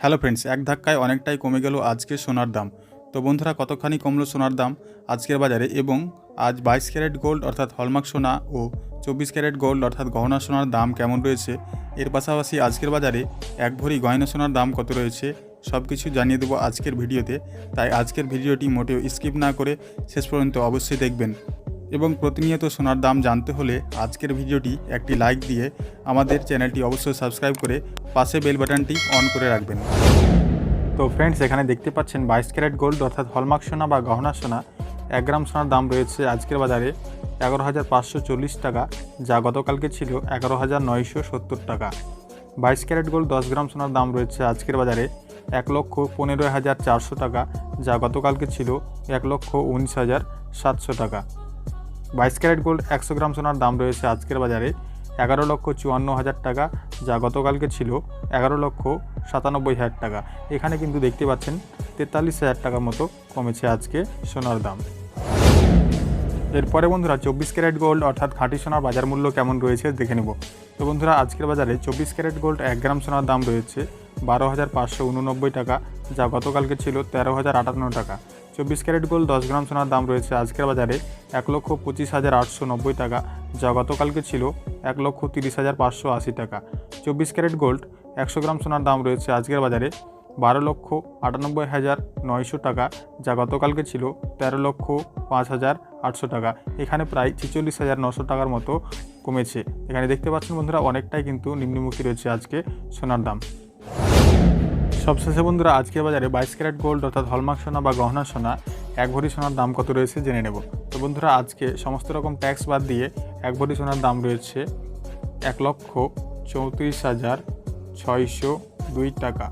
Hello friends, এক ধাক্কায় অনেকটাই কমে গেল আজকে সোনার দাম। তো বন্ধুরা, কতখানি কমলো সোনার দাম আজকের বাজারে এবং আজ বাইশ ক্যারেট গোল্ড অর্থাৎ হলমার্ক সোনা ও চব্বিশ ক্যারেট গোল্ড অর্থাৎ গহনা সোনার দাম কেমন রয়েছে? এর পাশাপাশি আজকের বাজারে এক ভরি গয়না সোনার দাম কত রয়েছে সব কিছু জানিয়ে দেবো আজকের ভিডিওতে। তাই আজকের ভিডিওটি মোটেও স্কিপ না করে শেষ পর্যন্ত অবশ্যই দেখবেন। এবং প্রতিনিয়ত সোনার দাম জানতে হলে আজকের ভিডিওটি একটি লাইক দিয়ে আমাদের চ্যানেলটি অবশ্যই সাবস্ক্রাইব করে পাশে বেল বাটনটি অন করে রাখবেন। তো ফ্রেন্ডস এখানে দেখতে পাচ্ছেন বাইশ ক্যারেট গোল্ড অর্থাৎ হলমার্ক সোনা বা গহনা সোনা। এক গ্রাম সোনার দাম রয়েছে আজকের বাজারে এগারো হাজার পাঁচশো চল্লিশ টাকা, যা গতকালকে ছিল এগারো হাজার নয়শো সত্তর টাকা। বাইশ ক্যারেট গোল্ড দশ গ্রাম সোনার দাম রয়েছে আজকের বাজারে এক লক্ষ পনেরো হাজার চারশো টাকা, যা গতকালকে ছিল এক লক্ষ উনিশ হাজার সাতশো টাকা। বাইশ ক্যারেট গোল্ড একশো গ্রাম সোনার দাম রয়েছে আজকের বাজারে এগারো লক্ষ চুয়ান্ন হাজার টাকা, যা গতকালকে ছিল এগারো লক্ষ সাতানব্বই হাজার টাকা। এখানে কিন্তু দেখতে পাচ্ছেন তেতাল্লিশ হাজার টাকার মতো কমেছে আজকে সোনার দাম। এরপরে বন্ধুরা, চব্বিশ ক্যারেট গোল্ড অর্থাৎ খাঁটি সোনার বাজার মূল্য কেমন রয়েছে দেখে নেব। তো বন্ধুরা, আজকের বাজারে চব্বিশ ক্যারেট গোল্ড এক গ্রাম সোনার দাম রয়েছে বারো হাজার পাঁচশো উননব্বই টাকা, যা গতকালকে ছিল তেরো হাজার আটান্ন টাকা। চব্বিশ ক্যারেট গোল্ড, দশ গ্রাম সোনার দাম রয়েছে আজকের বাজারে এক লক্ষ পঁচিশ হাজার আটশো নব্বই টাকা, যা গতকালকে ছিল এক লক্ষ তিরিশ হাজার পাঁচশো আশি টাকা। চব্বিশ ক্যারেট গোল্ড, একশো গ্রাম সোনার দাম রয়েছে আজকের বাজারে বারো লক্ষ আটানব্বই হাজার নয়শো টাকা, যা গতকালকে ছিল তেরো লক্ষ পাঁচ হাজার আটশো টাকা। এখানে প্রায় ছেচল্লিশ হাজার নশো টাকার মতো কমেছে। এখানে দেখতে পাচ্ছেন বন্ধুরা, অনেকটাই কিন্তু নিম্নমুখী রয়েছে আজকে সোনার দাম। সবশেষে বন্ধুরা আজকে বাজারে বাইশ ক্যারেট গোল্ড অর্থাৎ হলমার্ক সোনা বা গহনা সোনা, এক ভরি সোনার দাম কত রয়েছে জেনে নেব। তো বন্ধুরা, আজকে সমস্ত রকম ট্যাক্স বাদ দিয়ে এক ভরি সোনার দাম রয়েছে এক লক্ষ চৌত্রিশ হাজার ছয়শো দুই টাকা।